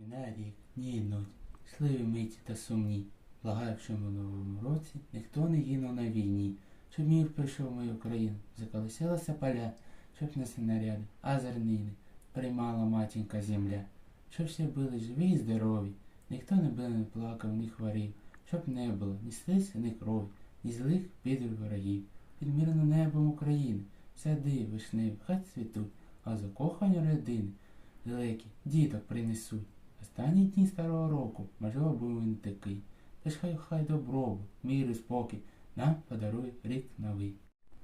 Минає рік, дні йдуть, сливі миті та сумні. Благаю, в новому році ніхто не гинув на війні, щоб мір прийшов в мою країну, заколисилася поля, щоб не снаряди, а зернини приймала матінка земля, щоб всі були живі і здорові, ніхто не бив, не плакав, не хворів, щоб не було ні слиз, ні крові, ні злих підрів ворогів. Під мирним небом України сади вишневі, хай цвітуть, а закохані родини далекі діток принесуть. Останні дні старого року, можливо, був він такий. Тож хай хай добробут, мир і спокій нам подарує рік новий.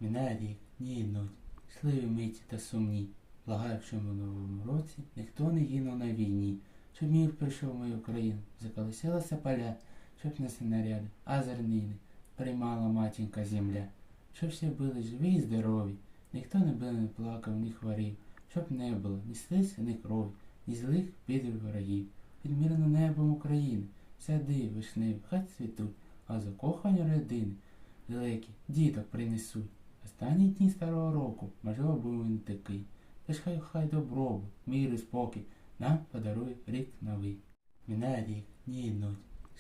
Минає рік, дні йдуть, сливі миті та сумні. Благаю, новому році ніхто не гинув на війні, щоб мір прийшов в мою країну, заколисилася поля, щоб не снаряди, а зернини приймала матінка земля, щоб всі були живі і здорові, ніхто не бив, не плакав, не хворів, щоб не було ні слиз, ні крові, ні злих підрів ворогів. Під небом України сади вишневі, хай цвітуть, а закохані родини далекі діток принесуть. Останні дні старого року, можливо, був він такий. Тож хай хай добробут, мир і спокій нам подарує рік новий. Минає рік, дні йдуть,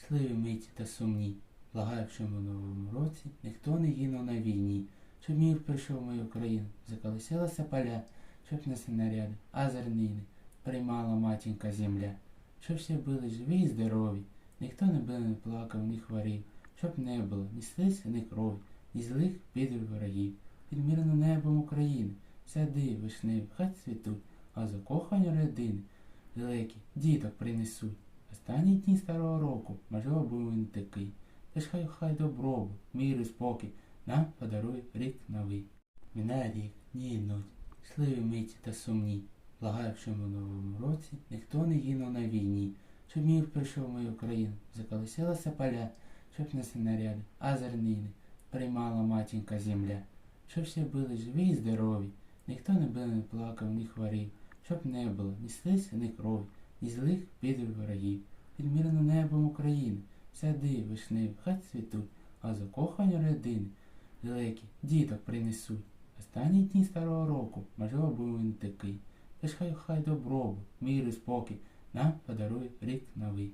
сливі миті та сумні. Благаю, що в новому році ніхто не гинув на війні, щоб мір прийшов в мою країну, заколисилася поля, щоб не снаряди, а зернини приймала матінка земля, щоб всі були живі і здорові, ніхто не бив, не плакав, не хворів, щоб не було ні слиз, ні крові, ні злих підрів ворогів. Під мирним небом України сади вишневі, хай цвітуть, а закохані родини далекі діток принесуть. Останні дні старого року, можливо, був він такий. Тож хай хай добробут, мир і спокій нам подарує рік новий. Минає рік, дні йдуть, сливі миті та сумні. Благаю, що в новому році ніхто не гинув на війні, щоб мір прийшов в мою країну, заколисилася поля, щоб не снаряди, а зернини приймала матінка земля, щоб всі були живі і здорові, ніхто не бив, не плакав, не хворів, щоб не було ні слиз, ні крові, ні злих підрів ворогів. Під мирним небом України сади вишневі, хай цвітуть, а закохані родини далекі діток принесуть. Останні дні старого року, можливо, був він такий. Тож хай хай добробут, мир і спокій нам подарує рік новий.